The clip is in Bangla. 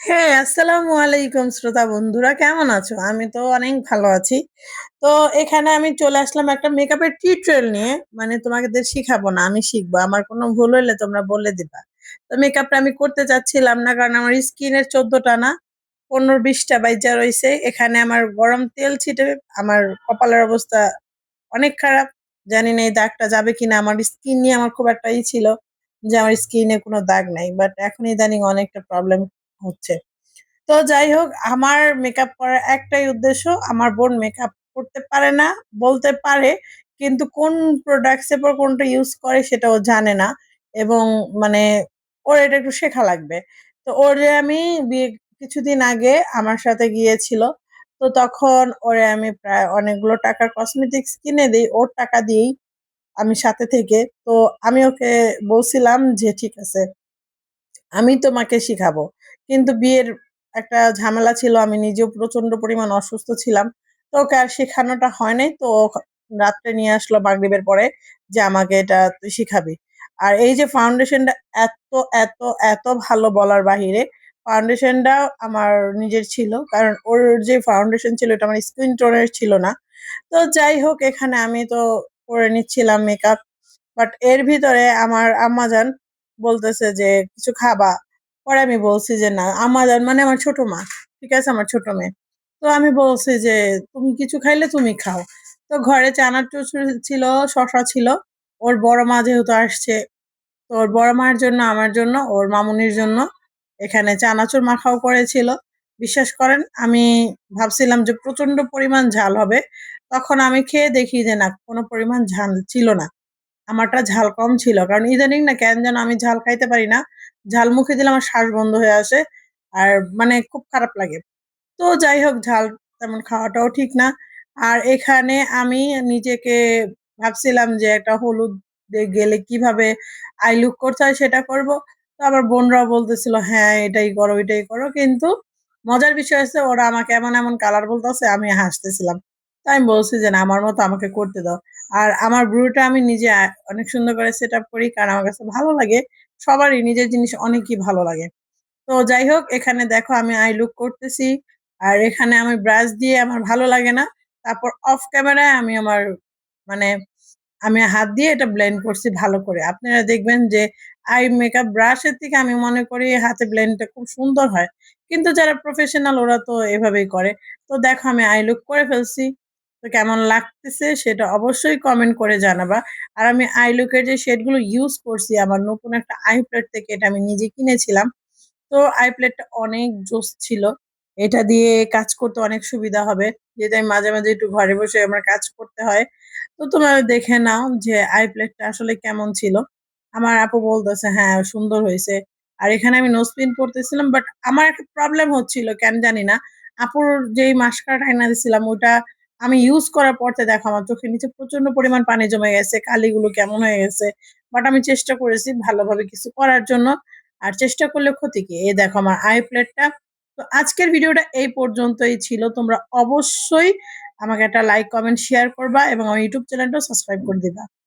হ্যাঁ, আসসালামু আলাইকুম শ্রোতা বন্ধুরা কেমন আছো? আমি তো অনেক ভালো আছি। তো এখানে আমি চলে আসলাম একটা মেকআপের টিউটোরিয়াল নিয়ে। মানে তোমাদের শিখাবো না, আমি শিখব। আমার কোনো ভুল হইলে তোমরা বলে দিবা। তো মেকআপটা আমি করতে চাচ্ছিলাম না কারণ আমার স্কিনের ১৪ টা না ১৫-২০ টা বাইচা রইছে। এখানে আমার গরম তেল ছিটে আমার কপালের অবস্থা অনেক খারাপ। জানি না এই দাগটা যাবে কিনা। আমার স্কিন নিয়ে আমার খুব একটা ই ছিল যে আমার স্কিনে কোনো দাগ নাই। বাট এখন ইদানিং অনেকটা প্রবলেম হচ্ছে। তো যাই হোক আমার মেকআপ করার একটাই উদ্দেশ্য আমার বোন মেকআপ করতে পারে না, বলতে পারে কিন্তু কোন প্রোডাক্টস এর পর কোনটা ইউজ করে সেটা ও জানে না এবং মানে ওর এটা একটু শেখা লাগবে। তো ওরে আমি বিয়ে কিছুদিন আগে আমার সাথে গিয়েছিল। তো তখন ওরে আমি প্রায় অনেকগুলো টাকার কসমেটিক্স কিনে দিই ওর টাকা দিয়েই আমি সাথে থেকে। তো আমি ওকে বলছিলাম যে, "ঠিক আছে" আমি তোমাকে শিখাবো। কিন্তু বিয়ের একটা ঝামেলা ছিল। আমি নিজেও প্রচণ্ড পরিমাণ অসুস্থ ছিলাম। তো ওকে আর শেখানোটা হয় নাই। তো রাত্রে নিয়ে আসলো মাগরিবের পরে যে, "আমাকে এটা তুই শিখাবি।" আর এই যে ফাউন্ডেশনটা এত, এত, এত ভালো বলার বাহিরে। ফাউন্ডেশনটা আমার নিজের ছিল। কারণ ওর যে ফাউন্ডেশন ছিল ওটা আমার স্কিন টোন এর ছিল না। তো যাই হোক এখানে আমি তো করে নিচ্ছিলাম মেকআপ। বাট এর ভিতরে আমার আম্মাজান বলতেছে যে, "কিছু খাবা?" পরে আমি বলছি যে, "না।" আম্মাজান মানে আমার ছোট মা। ঠিক আছে? আমার ছোট মেয়ে। তো আমি বলছি যে, "তুমি কিছু খাইলে তুমি খাও।" তো ঘরে চানাচুর ছিল, শশা ছিল। ওর বড় মা যেহেতু আসছে, তো ওর বড় মার জন্য, আমার জন্য, ওর মামুনির জন্য এখানে চানাচুর মাখাও করেছিল। বিশ্বাস করেন আমি ভাবছিলাম যে প্রচণ্ড পরিমাণ ঝাল হবে। তখন আমি খেয়ে দেখি যে না কোনো পরিমাণ ঝাল ছিল না। আমারটা ঝাল কম ছিল। কারণ ইদানিং না কেন যেন আমি ঝাল খাইতে পারি না। ঝাল মুখে দিলে আমার শ্বাস বন্ধ হয়ে আসে। আর মানে খুব খারাপ লাগে। তো যাই হোক ঝাল তেমন খাওয়াটাও ঠিক না। আর এখানে আমি নিজেকে ভাবছিলাম যে একটা হলুদ গেলে কীভাবে আই লুক করতে হয় সেটা করব। তো আমার বোনরাও বলতেছিল, "হ্যাঁ, এটাই করো, এটাই করো।" কিন্তু মজার বিষয় হচ্ছে ওরা আমাকে এমন, এমন কালার বলতেছে আমি হাসতেছিলাম। তাই আমি বলছি যে, "না আমার মতো আমাকে করতে দাও।" আর আমার ব্রুটা আমি নিজে অনেক সুন্দর করে সেট আপ করি। কারণ আমার কাছে ভালো লাগে। সবারই নিজের জিনিস অনেকই ভালো লাগে। তো যাই হোক, এখানে দেখো আমি আই লুক করতেছি। আর এখানে আমি ব্রাশ দিয়ে আমার ভালো লাগে না। তারপর অফ ক্যামেরায় আমি আমার মানে আমি হাত দিয়ে এটা ব্লেন্ড করছি ভালো করে। আপনারা দেখবেন যে আই মেকআপ ব্রাশ এর থেকে আমি মনে করি হাতে ব্লেন্ডটা খুব সুন্দর হয়। কিন্তু যারা প্রফেশনাল ওরা তো এভাবেই করে। তো দেখো আমি আই লুক করে ফেলছি। তো কেমন লাগতেছে সেটা অবশ্যই কমেন্ট করে জানাবা। আর আমি আই লুক এর যে শেডগুলো ইউজ করছি আমার নতুন একটা আই প্যাড থেকে এটা আমি নিজে কিনেছিলাম। তো আই প্যাডটা অনেক জোস ছিল। এটা দিয়ে কাজ করতে অনেক সুবিধা হবে। যেহেতু আমি মাঝে, মাঝে একটু ঘরে বসে আমার কাজ করতে হয়। তো তোমরা দেখে নাও যে আই প্যাডটা আসলে কেমন ছিল। আমার আপু বলতেছে, "হ্যাঁ, সুন্দর হয়েছে আর এখানে আমি নোজ পিন পড়তেছিলাম। বাট আমার একটা প্রবলেম হচ্ছিল কেন জানি না। আপুর যেই মাস্কারাটা আইনা দিছিলাম ওটা আমি ইউজ করার পরতে দেখো আমার চোখের নিচে প্রচণ্ড পরিমাণ পানি জমে গেছে। কালিগুলো কেমন হয়ে গেছে। বাট আমি চেষ্টা করেছি ভালোভাবে কিছু করার জন্য। আর চেষ্টা করলে ক্ষতি কি? এই দেখো আমার আই প্লেটটা তো আজকের ভিডিওটা এই পর্যন্তই ছিল। তোমরা অবশ্যই আমাকে একটা লাইক, কমেন্ট, শেয়ার করবা এবং আমার ইউটিউব চ্যানেলটাও সাবস্ক্রাইব করে দিবা।